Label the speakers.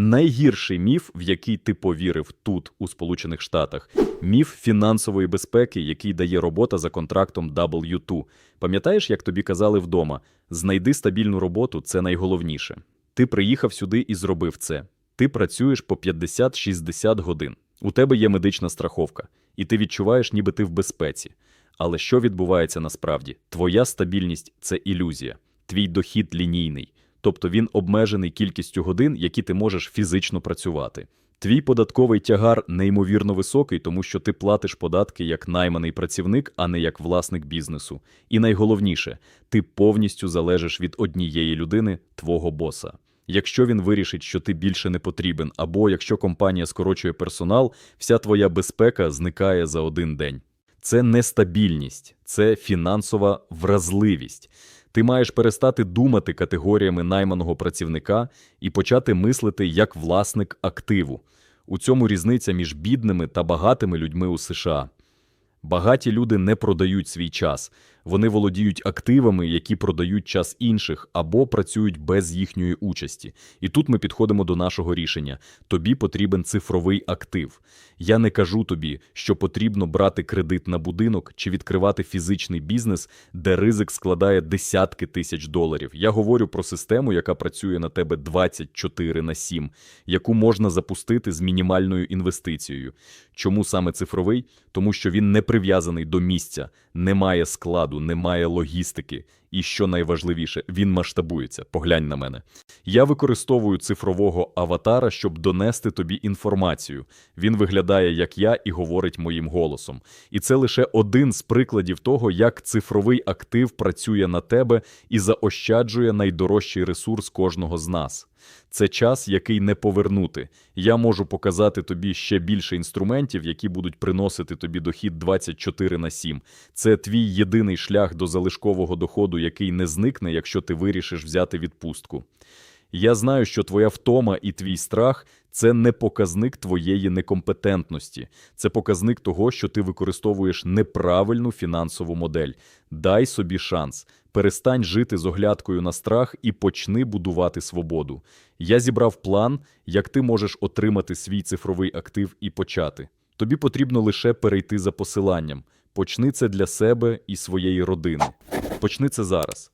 Speaker 1: Найгірший міф, в який ти повірив тут, у Сполучених Штатах, міф фінансової безпеки, який дає робота за контрактом W2. Пам'ятаєш, як тобі казали вдома: знайди стабільну роботу це найголовніше. Ти приїхав сюди і зробив це. Ти працюєш по 50-60 годин. У тебе є медична страховка, і ти відчуваєш, ніби ти в безпеці. Але що відбувається насправді? Твоя стабільність це ілюзія, твій дохід лінійний, тобто він обмежений кількістю годин, які ти можеш фізично працювати. Твій податковий тягар неймовірно високий, тому що ти платиш податки як найманий працівник, а не як власник бізнесу. І найголовніше, ти повністю залежиш від однієї людини, твого боса. Якщо він вирішить, що ти більше не потрібен, або якщо компанія скорочує персонал, вся твоя безпека зникає за один день. Це нестабільність, це фінансова вразливість. Ти маєш перестати думати категоріями найманого працівника і почати мислити як власник активу. У цьому різниця між бідними та багатими людьми у США. Багаті люди не продають свій час, вони володіють активами, які продають час інших або працюють без їхньої участі. І тут ми підходимо до нашого рішення: тобі потрібен цифровий актив. Я не кажу тобі, що потрібно брати кредит на будинок чи відкривати фізичний бізнес, де ризик складає десятки тисяч доларів. Я говорю про систему, яка працює на тебе 24 на 7, яку можна запустити з мінімальною інвестицією. Чому саме цифровий? Тому що він не прив'язаний до місця, немає складу, немає логістики. І що найважливіше, він масштабується. Поглянь на мене. Я використовую цифрового аватара, щоб донести тобі інформацію. Він виглядає як я і говорить моїм голосом. І це лише один з прикладів того, як цифровий актив працює на тебе і заощаджує найдорожчий ресурс кожного з нас. Це час, який не повернути. Я можу показати тобі ще більше інструментів, які будуть приносити тобі дохід 24 на 7. Це твій єдиний шлях до залишкового доходу, який не зникне, якщо ти вирішиш взяти відпустку. Я знаю, що твоя втома і твій страх це не показник твоєї некомпетентності, це показник того, що ти використовуєш неправильну фінансову модель. Дай собі шанс. Перестань жити з оглядкою на страх і почни будувати свободу. Я зібрав план, як ти можеш отримати свій цифровий актив і почати. Тобі потрібно лише перейти за посиланням. Почни це для себе і своєї родини. Почни це зараз.